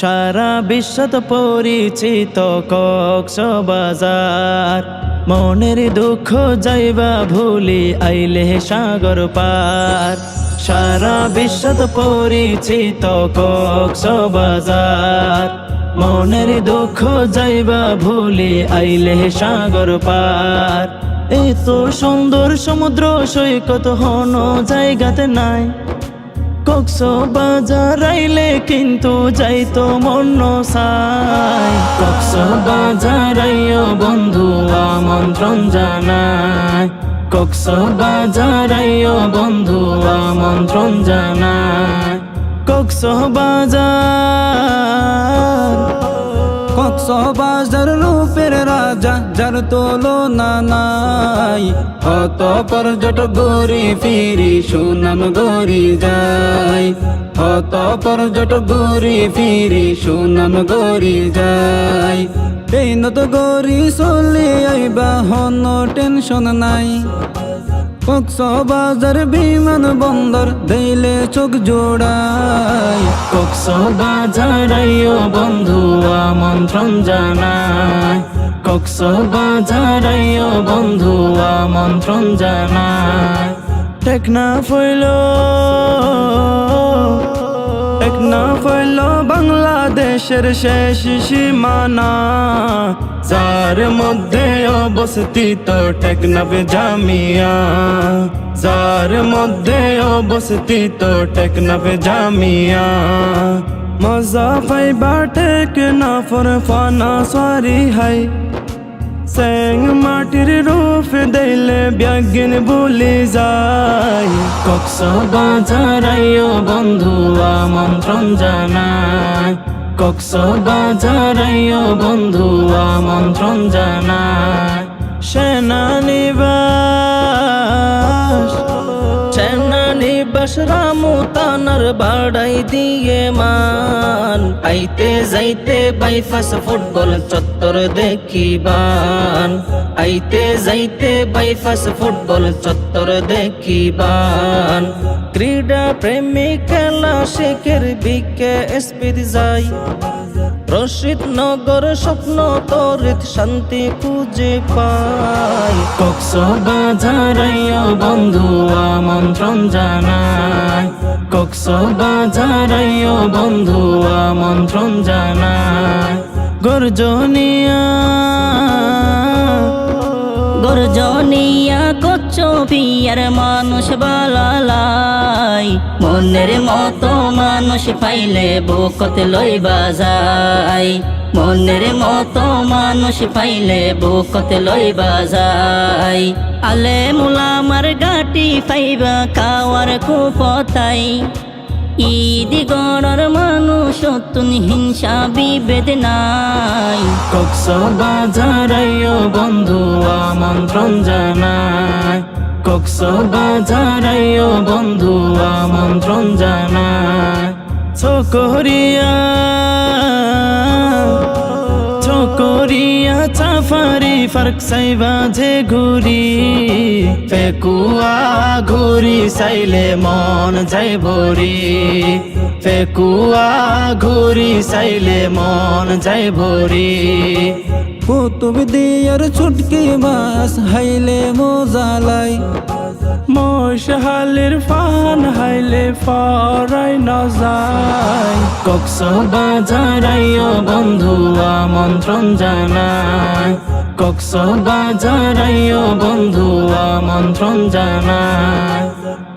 সারা বিশ্বত পরিচিত কক্সবাজার মনের দুঃখ যাইবা ভুলি আইলে সাগর পার। সারা বিশ্বত পরিচিত কক্সবাজার মনের দুঃখ যাইবা ভুলি আইলে সাগর পার। এত সুন্দর সমুদ্র সৈকত হন জায়গাতে নাই। কক্স বাজার আইলে কিন্তু যাইতো মন সাই কক্স বাজার আইও বন্ধু, আমন্ত্রণ জানায় কক্স বাজার আইও বন্ধু, আমন্ত্রণ জানায় কক্স বাজার কক্সবাজার রূপের রাজা, যার তুলনা নাই। কত পর্যটক গরি ফিরি সুনাম গরি যায়। কত পর্যটক গরি ফিরি সুনাম গরি যায়। এই নত গরি চলি আইবা হন টেনশন নাই। কক্সবাজার বিমান বন্দর দিলে চোখ জোড়াই কক্স বাজার আইও বন্ধু আমন্ত্রণ জানাই কক্স বাজার আইও বন্ধু আমন্ত্রণ জানাই টেকনা ফইল টেকনা ফইল বাংলাদেশের শেষ সীমানা। যার মধ্যে অবস্থিত টেকনাফ জামিয়া যার মধ্যে অবস্থিত টেকনাফ জামিয়া মজা পাইবা টেকনাফর ফানা সারি হাই। স্যাং মাটির রূপ দিলে ব্যাগিন ভুলি যায়। কক্স বাজার আইও বন্ধু আমন্ত্রণ জানাই। কক্স বাজারাইও বন্ধু আমন্ত্রণ জানা সেনানিবাস সেনানিবাস রামু তানার বাড়াই দিয়ে মান। আইতে যাইতে বাইফাস ফুটবল চত্বর দেখিবান। আইতে যাইতে বাইফাস ফুটবল চত্বর দেখিবান। ক্রীড়া প্রেমী খেলা শেখের বিকে স্পিড যাই। রশিদ নগর স্বপ্ন তরিত শান্তি খুঁজে পাই কক্স বাজারাইয় বন্ধু, আমন্ত্রণ জানাই কক্স বাজারাইয় বন্ধু, আমন্ত্রণ জানাই গর্জনিয়া গর্জনিয়া কচ্চ পিয়ার মানুষ বালালাই। মনের মতো মানুষ পাইলে বুকত লই বাজাই মনের মতো মানুষ পাইলে বুকত লই বাজাই আলে মুলামার গাটি পাইবা খাওয়ার কুপতাই ঈদি গড়ার মানুষ তুন হিংসা বিভেদ নাই। কক্স বাজার আইও বন্ধু, আমন্ত্রণ জানাই। কক্স বাজার আইও বন্ধু, আমন্ত্রণ জানাই। চকরিয়া চকরিয়া চাফারি ফার্ক সাইবা যে ঘুরি। ফেকুয়া ঘুরি চাইলে মন যাই ভরি। ফেকুয়া ঘুরি চাইলে মন যাই ভরি। কুতুব দিয়ার ছুটকি বাস হাইলে মোজালাই মশালের ফান হাইলে ফরাই ন যায় কক্স বাজার আইও বন্ধু আমন্ত্রণ জানাই। কক্স বাজার আইও বন্ধু আমন্ত্রণ জানাই।